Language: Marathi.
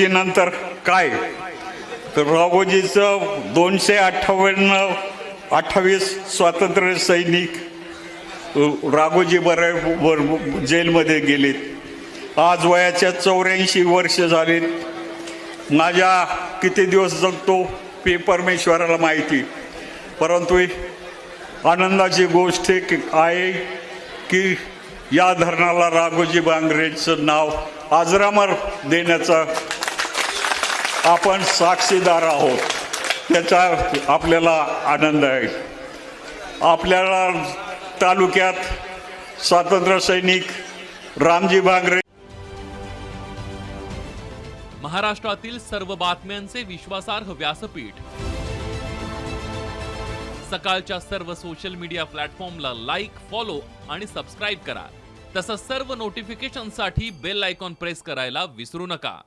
नंतर काय? तर राघोजीचं दोनशे अठ्ठावन्न अठ्ठावीस स्वातंत्र्य सैनिक राघोजी बरे बर जेलमध्ये गेलेत. आज वयाच्या चौऱ्याऐंशी वर्ष झालीत. माझ्या किती दिवस जगतो हे परमेश्वराला माहिती. परंतु आनंदाची गोष्ट आहे की- आहे की या धरणाला राघोजी बांगरेचं नाव आजरामर देण्याचा आपण साक्षीदार आहोत. त्याचा आपल्याला आनंद आहे. आपल्याला तालुक्यात स्वातंत्र्य सैनिक रामजी भांगरे महाराष्ट्रातील सर्व बातम्यांचे विश्वासार्ह व्यासपीठ. सकाळच्या सर्व सोशल मीडिया प्लॅटफॉर्मला लाईक फॉलो आणि सबस्क्राईब करा. तसंच सर्व नोटिफिकेशनसाठी बेल आयकॉन प्रेस करायला विसरू नका.